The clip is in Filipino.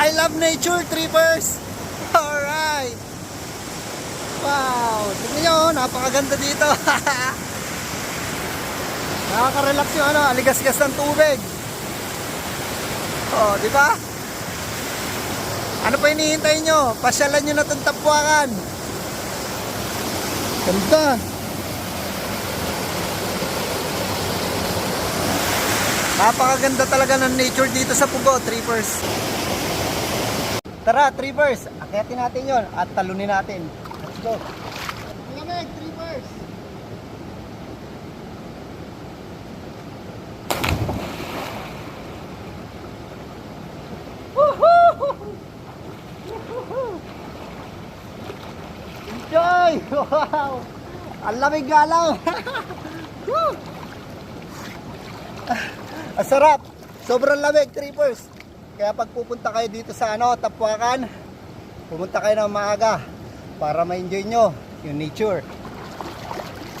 I love nature, trippers! Alright! Wow! Tingnan nyo, oh, napakaganda dito. Nakaka-relax yung ano, aligas-gas ng tubig. Oh, di ba? Ano pa hinihintay nyo? Pasyalan nyo na itong tapuakan. Ganda. Napakaganda talaga ng nature dito sa Pugo, trippers. Tara, trippers, akyatin natin yon at talunin natin. Let's go. Lamig, trippers. Enjoy! Wow! Ang lamig nga lang! Ang sarap! Sobrang lamig, trippers! Kaya pag pupunta kayo dito sa ano, Tapuakan, pumunta kayo ng maaga para ma-enjoy nyo yung nature.